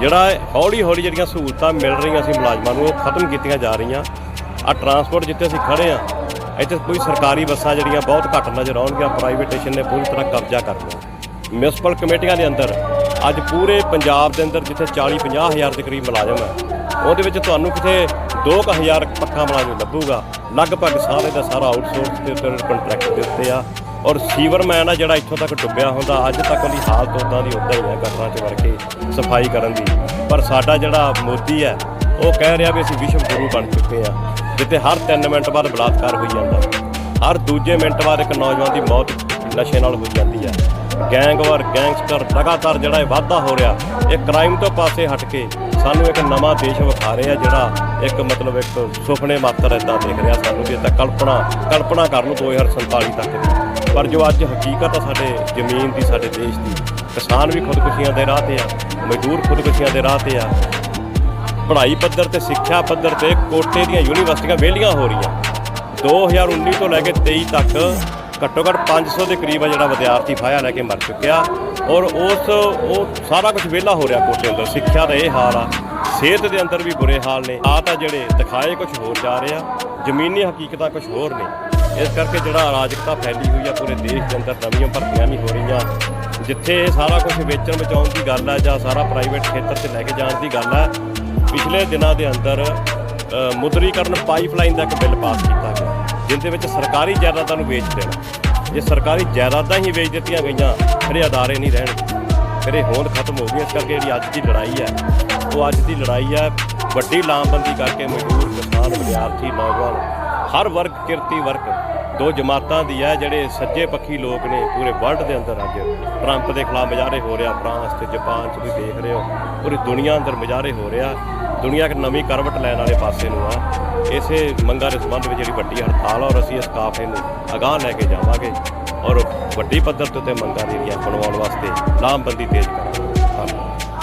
ਜਿਹੜਾ ਹੌਲੀ ਹੌਲੀ ਜਿਹੜੀਆਂ ਸਹੂਲਤਾਂ ਮਿਲ ਰਹੀਆਂ ਸੀ ਮੁਲਾਜ਼ਮਾਂ ਨੂੰ, ਉਹ ਖਤਮ ਕੀਤੀਆਂ ਜਾ ਰਹੀਆਂ। ਆ ਟਰਾਂਸਪੋਰਟ ਜਿੱਥੇ ਅਸੀਂ ਖੜੇ ਆ ਇੱਥੇ ਕੋਈ ਸਰਕਾਰੀ ਬੱਸਾਂ ਜਿਹੜੀਆਂ ਬਹੁਤ ਘੱਟ ਨਜ਼ਰ ਆਉਣਗੀਆਂ ਪ੍ਰਾਈਵੇਟੇਸ਼ਨ ਨੇ ਪੂਰੀ ਤਰ੍ਹਾਂ ਕਬਜ਼ਾ ਕਰ ਲਿਆ। ਮਿਊਨਿਸਪਲ ਕਮੇਟੀਆਂ ਦੇ ਅੰਦਰ, ਅੱਜ ਪੂਰੇ ਪੰਜਾਬ ਦੇ ਅੰਦਰ ਜਿੱਥੇ 40 50 ਹਜ਼ਾਰ ਦੇ ਕਰੀਬ ਮੁਲਾਜ਼ਮ ਹੈ, ਉਹਦੇ ਵਿੱਚ ਤੁਹਾਨੂੰ ਕਿਤੇ 2000 ਪੱਕਾ ਮੁਲਾਜ਼ਮ ਲੱਭੂਗਾ। ਲਗਭਗ ਸਾਰੇ ਦਾ ਸਾਰਾ ਆਊਟਸੋਰਸ ਦੇ ਉੱਤੇ ਕੰਟਰੈਕਟ ਦੇ ਉੱਤੇ ਆ। ਔਰ ਸੀਵਰਮੈਨ ਆ ਜਿਹੜਾ ਇੱਥੋਂ ਤੱਕ ਡੁੱਬਿਆ ਹੁੰਦਾ, ਅੱਜ ਤੱਕ ਉਹਦੀ ਹਾਲਤ ਉਦਾਂ ਦੀ ਉਦਾਂ ਹੀ ਹੈ ਗਟਰਾਂ 'ਚ ਵੜ ਕੇ ਸਫ਼ਾਈ ਕਰਨ ਦੀ। ਪਰ ਸਾਡਾ ਜਿਹੜਾ ਮੋਦੀ ਹੈ, ਉਹ ਕਹਿ ਰਿਹਾ ਵੀ ਅਸੀਂ ਵਿਸ਼ਵ ਗੁਰੂ ਬਣ ਚੁੱਕੇ ਆ ਜਿੱਥੇ ਹਰ 3 ਮਿੰਟ ਬਾਅਦ ਬਲਾਤਕਾਰ ਹੋਈ ਜਾਂਦਾ। ਹਰ ਦੂਜੇ ਮਿੰਟ ਬਾਅਦ ਇੱਕ ਨੌਜਵਾਨ ਦੀ ਮੌਤ ਨਸ਼ੇ ਨਾਲ ਹੋ ਜਾਂਦੀ ਹੈ। ਗੈਂਗਵਾਰ, ਗੈਂਗਸਟਰ ਲਗਾਤਾਰ ਜਿਹੜਾ ਇਹ ਵਾਧਾ ਹੋ ਰਿਹਾ, ਇਹ ਕ੍ਰਾਈਮ ਤੋਂ ਪਾਸੇ ਹਟ ਕੇ ਸਾਨੂੰ ਇੱਕ ਨਵਾਂ ਦੇਸ਼ ਵਿਖਾ ਰਿਹਾ ਜਿਹੜਾ ਇੱਕ ਮਤਲਬ ਇੱਕ ਸੁਪਨੇ ਮਾਤਰ ਇਦਾਂ ਦੇਖ ਰਿਹਾ ਸਾਨੂੰ ਵੀ ਇਹ ਤਾਂ ਕਲਪਨਾ ਕਲਪਨਾ ਕਰ ਲਓ 2047 ਤੱਕ ਦੀ। ਪਰ ਜੋ ਅੱਜ ਹਕੀਕਤ ਆ ਸਾਡੇ ਜ਼ਮੀਨ ਦੀ, ਸਾਡੇ ਦੇਸ਼ ਦੀ, ਕਿਸਾਨ ਵੀ ਖੁਦਕੁਸ਼ੀਆਂ ਦੇ ਰਾਹ ਤੇ ਆ, ਮਜ਼ਦੂਰ ਖੁਦਕੁਸ਼ੀਆਂ ਦੇ ਰਾਹ ਤੇ ਆ। ਪੜ੍ਹਾਈ ਪੱਧਰ ਤੇ, ਸਿੱਖਿਆ ਪੱਧਰ ਤੇ ਕੋਟੇ ਦੀਆਂ ਯੂਨੀਵਰਸਿਟੀਆਂ ਵਿਹਲੀਆਂ ਹੋ ਰਹੀਆਂ। 2019 ਤੋਂ ਲੈ ਕੇ 23 ਤੱਕ ਘੱਟੋ ਘੱਟ 500 ਦੇ ਕਰੀਬ ਆ ਜਿਹੜਾ ਵਿਦਿਆਰਥੀ ਫਾਇਆ ਲੈ ਕੇ ਮਰ ਚੁੱਕਿਆ। ਔਰ ਉਸ, ਉਹ ਸਾਰਾ ਕੁਝ ਵਿਹਲਾ ਹੋ ਰਿਹਾ ਕੋਟੇ ਅੰਦਰ। ਸਿੱਖਿਆ ਦਾ ਇਹ ਹਾਲ ਆ। ਸਿਹਤ ਦੇ ਅੰਦਰ ਵੀ ਬੁਰੇ ਹਾਲ ਨੇ। ਆ ਤਾਂ ਜਿਹੜੇ ਦਿਖਾਏ ਕੁਝ ਹੋਰ ਜਾ ਰਹੇ ਆ। ਜ਼ਮੀਨੀ ਹਕੀਕਤਾਂ ਕੁਝ ਹੋਰ ਨੇ। ਇਸ ਕਰਕੇ ਜਿਹੜਾ ਅਰਾਜਕਤਾ ਫੈਲੀ ਹੋਈ ਆ ਪੂਰੇ ਦੇਸ਼ ਦੇ ਅੰਦਰ ਨਵੀਆਂ ਭਰਤੀਆਂ ਨਹੀਂ ਹੋ ਰਹੀਆਂ। ਜਿੱਥੇ ਇਹ ਸਾਰਾ ਕੁਝ ਵੇਚਣ ਬਚਾਉਣ ਦੀ ਗੱਲ ਆ ਜਾਂ ਸਾਰਾ ਪ੍ਰਾਈਵੇਟ ਖੇਤਰ 'ਚ ਲੈ ਕੇ ਜਾਣ ਦੀ ਗੱਲ ਆ, ਪਿਛਲੇ ਦਿਨਾਂ ਦੇ ਅੰਦਰ ਮੁਦਰੀਕਰਨ ਪਾਈਪਲਾਈਨ ਦਾ ਇੱਕ ਬਿੱਲ ਪਾਸ ਕੀਤਾ ਗਿਆ। ਜਿੰਦੇ ਵਿੱਚ ਸਰਕਾਰੀ ਜਾਇਦਾਦਾਂ ਨੂੰ ਵੇਚ ਦੇਣਾ। ਜੇ ਸਰਕਾਰੀ ਜਾਇਦਾਦਾਂ ਹੀ ਵੇਚ ਦਿੱਤੀਆਂ ਗਈਆਂ, ਫਿਰ ਇਹ ਅਦਾਰੇ ਨਹੀਂ ਰਹਿਣਗੇ ਫਿਰ ਇਹ ਹੋਂਦ ਖਤਮ ਹੋ ਗਈ। ਇਸ ਕਰਕੇ ਜਿਹੜੀ ਅੱਜ ਦੀ ਲੜਾਈ ਹੈ, ਉਹ ਅੱਜ ਦੀ ਲੜਾਈ ਹੈ ਵੱਡੀ ਲਾਮਬੰਦੀ ਕਰਕੇ ਮਜ਼ਦੂਰ ਕਿਸਾਨ, ਵਿਦਿਆਰਥੀ, ਨੌਜਵਾਨ, ਹਰ ਵਰਗ, ਕਿਰਤੀ ਵਰਗ ਦੋ ਜਮਾਤਾਂ ਦੀ ਹੈ ਜਿਹੜੇ ਸੱਜੇ ਪੱਖੀ ਲੋਕ ਨੇ ਪੂਰੇ ਵਰਲਡ ਦੇ ਅੰਦਰ ਅੱਜ। ਟਰੰਪ ਦੇ ਖਿਲਾਫ ਮੁਜ਼ਾਹਰੇ ਹੋ ਰਿਹਾ, ਫਰਾਂਸ ਤੇ ਜਾਪਾਨ ਚ ਵੀ ਦੇਖ ਰਹੇ ਹੋ। ਪੂਰੀ ਦੁਨੀਆ ਅੰਦਰ ਮੁਜ਼ਾਹਰੇ ਹੋ ਰਿਹਾ। ਦੁਨੀਆ ਇੱਕ ਨਵੀਂ ਕਰਵਟ ਲੈਣ ਵਾਲੇ ਪਾਸੇ ਨੂੰ ਆ। ਇਸੇ ਮੰਗਾਂ ਦੇ ਸੰਬੰਧ ਵਿੱਚ ਜਿਹੜੀ ਵੱਡੀ ਹੜਤਾਲ ਆ ਔਰ ਅਸੀਂ ਇਸ ਕਾਫਲੇ ਨੂੰ ਅਗਾਹ ਲੈ ਕੇ ਜਾਵਾਂਗੇ ਔਰ ਵੱਡੀ ਪੱਧਰ ਤੇ ਉੱਤੇ ਮੰਗਾਂ ਜਿਹੜੀਆਂ ਬਣਵਾਉਣ ਵਾਸਤੇ ਲਾਮਬੰਦੀ ਤੇਜ਼ ਕਰਾਂਗੇ। ਧੰਨਵਾਦ।